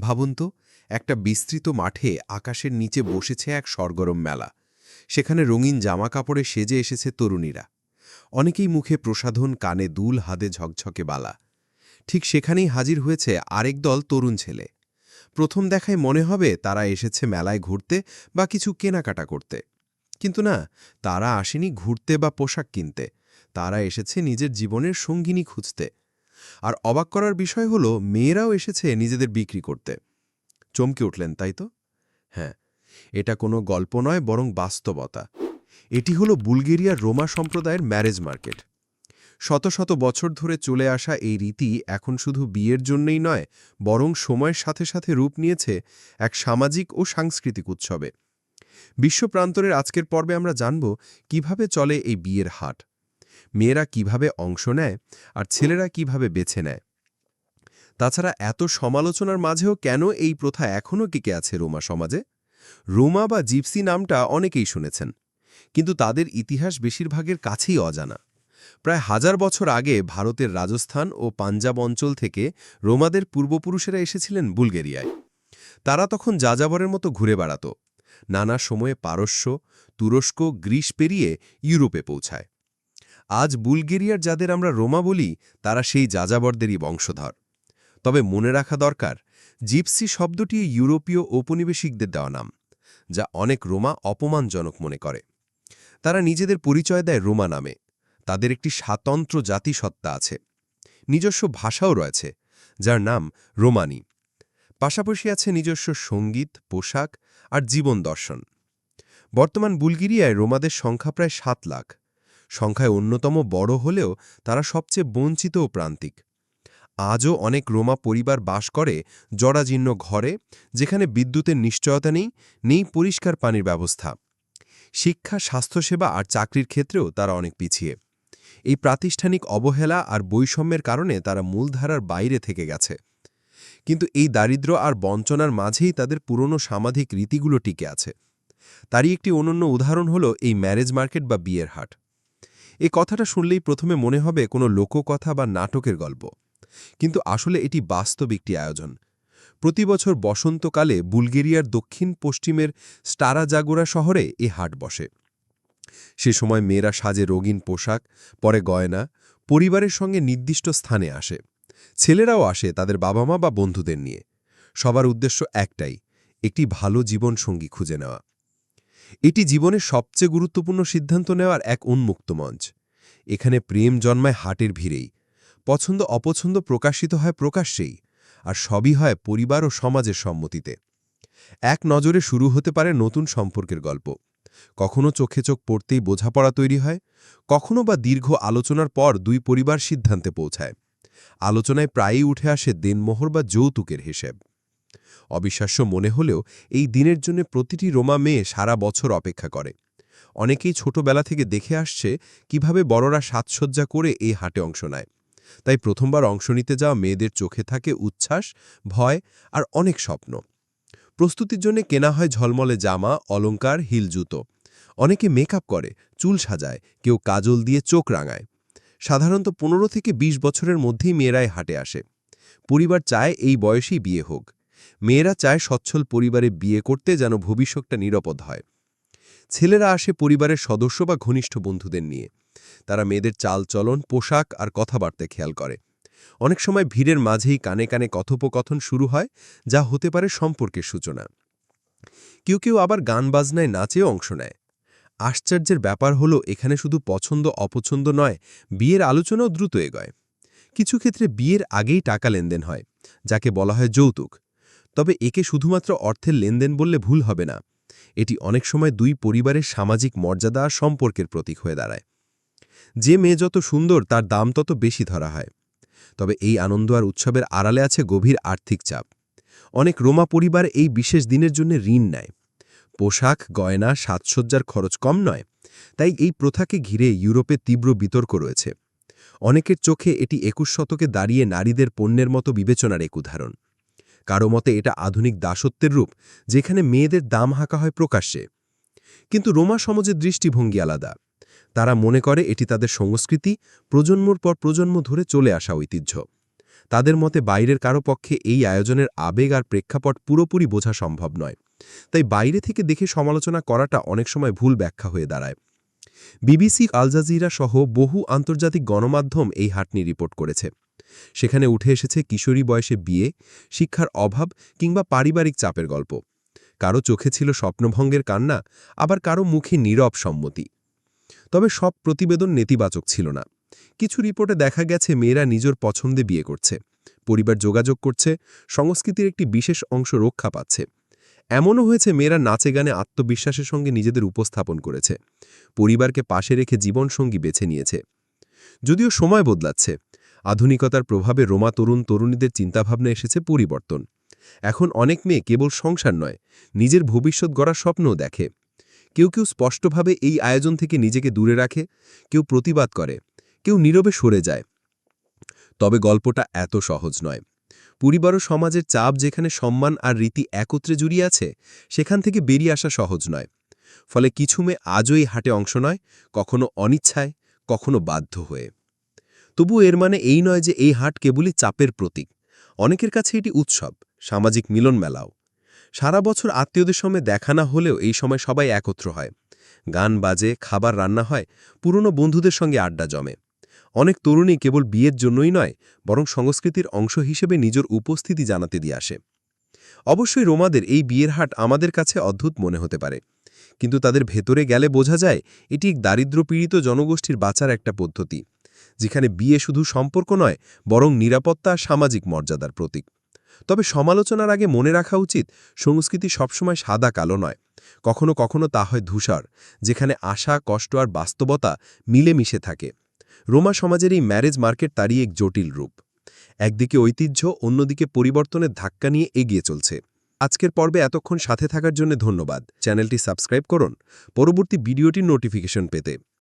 ভাবুন তো, একটা বিস্তৃত মাঠে আকাশের নিচে বসেছে এক সরগরম মেলা। সেখানে রঙিন জামা কাপড়ে সেজে এসেছে তরুণীরা। অনেকেই মুখে প্রসাধন, কানে দুল, হাতে ঝকঝকে বালা। ঠিক সেখানেই হাজির হয়েছে আরেক দল তরুণ ছেলে। প্রথম দেখায় মনে হবে তারা এসেছে মেলায় ঘুরতে বা কিছু কেনাকাটা করতে। কিন্তু না, তারা আসেনি ঘুরতে বা পোশাক কিনতে। তারা এসেছে নিজের জীবনের সঙ্গিনী খুঁজতে। আর অবাক করার বিষয় হলো, মেয়েরাও এসেছে নিজেদের বিক্রি করতে। চমকে উঠলেন, তাই তো? হ্যাঁ এটা কোনো গল্প নয়, বরং বাস্তবতা। এটি হলো বুলগেরিয়ার রোমা সম্প্রদায়ের ম্যারেজ মার্কেট। শত শত বছর ধরে চলে আসা এই রীতি এখন শুধু বিয়ের জন্যই নয়, বরং সময়ের সাথে সাথে রূপ নিয়েছে এক সামাজিক ও সাংস্কৃতিক উৎসবে। বিশ্বপ্রান্তরের আজকের পর্বে আমরা জানব কীভাবে চলে এই বিয়ের হাট। মেয়েরা কীভাবে অংশ নেয় আর ছেলেরা কীভাবে বেছে নেয়। তাছাড়া এত সমালোচনার মাঝেও কেন এই প্রথা এখনও টিকে আছে রোমা সমাজে? রোমা বা জিপসি নামটা অনেকেই শুনেছেন, কিন্তু তাদের ইতিহাস বেশিরভাগের কাছেই অজানা। প্রায় হাজার বছর আগে ভারতের রাজস্থান ও পাঞ্জাব অঞ্চল থেকে রোমাদের পূর্বপুরুষেরা এসেছিলেন বুলগেরিয়ায়। তারা তখন যাযাবরের মতো ঘুরে বেড়াত। নানা সময়ে পারস্য, তুরস্ক, গ্রিস পেরিয়ে ইউরোপে পৌঁছায়। আজ বুলগেরিয়ার যাদের আমরা রোমা বলি, তারা সেই যাযাবরদেরই বংশধর। তবে মনে রাখা দরকার, জিপসি শব্দটি ইউরোপীয় ঔপনিবেশিকদের দেওয়া নাম, যা অনেক রোমা অপমানজনক মনে করে। তারা নিজেদের পরিচয় দেয় রোমা নামে। তাদের একটি স্বাতন্ত্র জাতিসত্তা আছে। নিজস্ব ভাষাও রয়েছে, যার নাম রোমানি। পাশাপাশি আছে নিজস্ব সংগীত, পোশাক আর জীবন দর্শন। বর্তমান বুলগেরিয়ায় রোমাদের সংখ্যা প্রায় সাত লাখ। সংখ্যায় অন্যতম বড় হলেও তারা সবচেয়ে বঞ্চিত ও প্রান্তিক। আজও অনেক রোমা পরিবার বাস করে জরাজীর্ণ ঘরে, যেখানে বিদ্যুতের নিশ্চয়তা নেই নেই পরিষ্কার পানির ব্যবস্থা। শিক্ষা, স্বাস্থ্যসেবা আর চাকরির ক্ষেত্রেও তারা অনেক পিছিয়ে। এই প্রাতিষ্ঠানিক অবহেলা আর বৈষম্যের কারণে তারা মূলধারার বাইরে থেকে গেছে। কিন্তু এই দারিদ্র আর বঞ্চনার মাঝেই তাদের পুরনো সামাজিক রীতিগুলো টিকে আছে। তারই একটি অনন্য উদাহরণ হল এই ম্যারেজ মার্কেট বা বিয়ের হাট। এই কথাটা শুনলেই প্রথমে মনে হবে কোনো লোককথা বা নাটকের গল্প। কিন্তু আসলে এটি বাস্তবিকটি আয়োজন। প্রতি বছর বসন্তকালে বুলগেরিয়ার দক্ষিণ পশ্চিমের স্টারাজাগোরা শহরে এ হাট বসে। সে সময় মেয়েরা সাজে রঙিন পোশাক, পরে গয়না, পরিবারের সঙ্গে নির্দিষ্ট স্থানে আসে। ছেলেরাও আসে তাদের বাবা মা বা বন্ধুদের নিয়ে। সবার উদ্দেশ্য একটাই, একটি ভালো জীবনসঙ্গী খুঁজে নেওয়া। এটি জীবনের সবচেয়ে গুরুত্বপূর্ণ সিদ্ধান্ত নেওয়ার এক উন্মুক্ত মঞ্চ। এখানে প্রেম জন্মায় হাটের ভিড়েই, পছন্দ অপছন্দ প্রকাশিত হয় প্রকাশ্যেই, আর সবই হয় পরিবার ও সমাজের সম্মতিতে। এক নজরে শুরু হতে পারে নতুন সম্পর্কের গল্প। কখনো চোখে চোখ পড়তেই বোঝাপড়া তৈরি হয়, কখনো বা দীর্ঘ আলোচনার পর দুই পরিবার সিদ্ধান্তে পৌঁছায়। আলোচনায় প্রায়ই উঠে আসে দেনমোহর বা যৌতুকের হিসেব। অবিশ্বাস্য মনে হলেও এই দিনের জন্য প্রতিটি রোমা মেয়ে সারা বছর অপেক্ষা করে। অনেকেই ছোটবেলা থেকে দেখে আসছে কীভাবে বড়রা সাজসজ্জা করে এই হাটে অংশ নেয়। তাই প্রথমবার অংশ নিতে যাওয়া মেয়েদের চোখে থাকে উচ্ছ্বাস, ভয় আর অনেক স্বপ্ন। প্রস্তুতির জন্য কেনা হয় ঝলমলে জামা অলঙ্কার হিল জুতো। অনেকে মেকআপ করে, চুল সাজায়, কেউ কাজল দিয়ে চোখ রাঙায়। সাধারণত পনেরো থেকে ২০ বছরের মধ্যেই মেয়েরাই হাটে আসে। পরিবার চায় এই বয়সেই বিয়ে হোক। মেয়েরা চায় সচ্ছল পরিবারে বিয়ে করতে যেন ভবিষ্যৎটা নিরাপদ হয়। ছেলেরা আসে পরিবারের সদস্য বা ঘনিষ্ঠ বন্ধুদের নিয়ে। তারা মেয়েদের চালচলন, পোশাক আর কথাবার্তা খেয়াল করে। অনেক সময় ভিড়ের মাঝেই কানে কানে কথোপকথন শুরু হয়, যা হতে পারে সম্পর্কের সূচনা। কেউ কেউ আবার গান বাজনায় নাচেও অংশ নেয়। আশ্চর্যের ব্যাপার হলো, এখানে শুধু পছন্দ অপছন্দ নয়, বিয়ের আলোচনাও দ্রুত এগোয়। কিছু ক্ষেত্রে বিয়ের আগেই টাকা লেনদেন হয়, যাকে বলা হয় যৌতুক। তবে একে শুধুমাত্র অর্থের লেনদেন বললে ভুল হবে না। এটি অনেক সময় দুই পরিবারের সামাজিক মর্যাদা আর সম্পর্কের প্রতীক হয়ে দাঁড়ায়। যে মেয়ে যত সুন্দর, তার দাম তত বেশি ধরা হয়। তবে এই আনন্দ আর উৎসবের আড়ালে আছে গভীর আর্থিক চাপ। অনেক রোমা পরিবার এই বিশেষ দিনের জন্য ঋণ নেয়। পোশাক, গয়না, সাজসজ্জার খরচ কম নয়, তাই এই প্রথাকে ঘিরে ইউরোপে তীব্র বিতর্ক রয়েছে। অনেকের চোখে এটি একুশ শতকে দাঁড়িয়ে নারীদের পণ্যের মতো বিবেচনার এক উদাহরণ। কারও মতে এটা আধুনিক দাসত্বের রূপ, যেখানে মেয়েদের দাম হাঁকা হয় প্রকাশ্যে। কিন্তু রোমা সমাজের দৃষ্টিভঙ্গি আলাদা। তারা মনে করে এটি তাদের সংস্কৃতি, প্রজন্মর পর প্রজন্ম ধরে চলে আসা ঐতিহ্য। তাদের মতে বাইরের কারও পক্ষে এই আয়োজনের আবেগ আর প্রেক্ষাপট পুরোপুরি বোঝা সম্ভব নয়। তাই বাইরে থেকে দেখে সমালোচনা করাটা অনেক সময় ভুল ব্যাখ্যা হয়ে দাঁড়ায়। বিবিসি আলজাজিরা সহ বহু আন্তর্জাতিক গণমাধ্যম এই হাটনি রিপোর্ট করেছে। সেখানে উঠে এসেছে কিশোরী বয়সে বিয়ে, শিক্ষার অভাব কিংবা পারিবারিক চাপের গল্প। কারও চোখে ছিল স্বপ্নভঙ্গের কান্না, আবার কারও মুখে নীরব সম্মতি। তবে সব প্রতিবেদন নেতিবাচক ছিল না। কিছু রিপোর্টে দেখা গেছে মেয়েরা নিজের পছন্দে বিয়ে করছে। পরিবার যোগাযোগ করছে, সংস্কৃতির একটি বিশেষ অংশ রক্ষা পাচ্ছে। এমনও হয়েছে মেয়েরা নাচে গানে আত্মবিশ্বাসের সঙ্গে নিজেদের উপস্থাপন করেছে। পরিবারকে পাশে রেখে জীবনসঙ্গী বেছে নিয়েছে। যদিও সময় বদলাচ্ছে আধুনিকতার প্রভাবে রোমা তরুণ তরুণীদের চিন্তাভাবনা এসেছে পরিবর্তন। এখন অনেক মেয়ে কেবল সংসার নয়, নিজের ভবিষ্যৎ গড়ার স্বপ্নও দেখে। কেউ কেউ স্পষ্টভাবে এই আয়োজন থেকে নিজেকে দূরে রাখে, কেউ প্রতিবাদ করে, কেউ নীরবে সরে যায়। তবে গল্পটা এত সহজ নয়। পরিবার ও সমাজের চাপ যেখানে সম্মান আর রীতি একত্রে জুড়িয়ে আছে, সেখান থেকে বেরিয়ে আসা সহজ নয়। ফলে কিছু মেয়ে আজও এই হাটে অংশ নয়, কখনো অনিচ্ছায়, কখনো বাধ্য হয়ে। তবু এর মানে এই নয় যে এই হাট কেবলই চাপের প্রতীক। অনেকের কাছে এটি উৎসব, সামাজিক মিলন মেলাও। সারা বছর আত্মীয়দের সঙ্গে দেখা না হলেও এই সময় সবাই একত্র হয়। গান বাজে, খাবার রান্না হয়, পুরনো বন্ধুদের সঙ্গে আড্ডা জমে। অনেক তরুণী কেবল বিয়ের জন্যই নয়, বরং সংস্কৃতির অংশ হিসেবে নিজের উপস্থিতি জানাতে দিয়ে আসে। অবশ্যই রোমাদের এই বিয়ের হাট আমাদের কাছে অদ্ভুত মনে হতে পারে। কিন্তু তাদের ভেতরে গেলে বোঝা যায়, এটি এক দারিদ্র্যপীড়িত জনগোষ্ঠীর বাঁচার একটা পদ্ধতি। যেখানে বিয়ে শুধু সম্পর্ক নয়, বরং নিরাপত্তা সামাজিক মর্যাদার প্রতীক। তবে সমালোচনার আগে মনে রাখা উচিত, সংস্কৃতি সবসময় সাদা কালো নয়। কখনো কখনো তা হয় ধূসর, যেখানে আশা, কষ্ট আর বাস্তবতা মিলেমিশে থাকে। রোমা সমাজের এই ম্যারেজ মার্কেট তারই এক জটিল রূপ। একদিকে ঐতিহ্য, অন্যদিকে পরিবর্তনের ধাক্কা নিয়ে এগিয়ে চলছে। আজকের পর্বে এতক্ষণ সাথে থাকার জন্য ধন্যবাদ। চ্যানেলটি সাবস্ক্রাইব করুন। পরবর্তী ভিডিওটির নোটিফিকেশন পেতে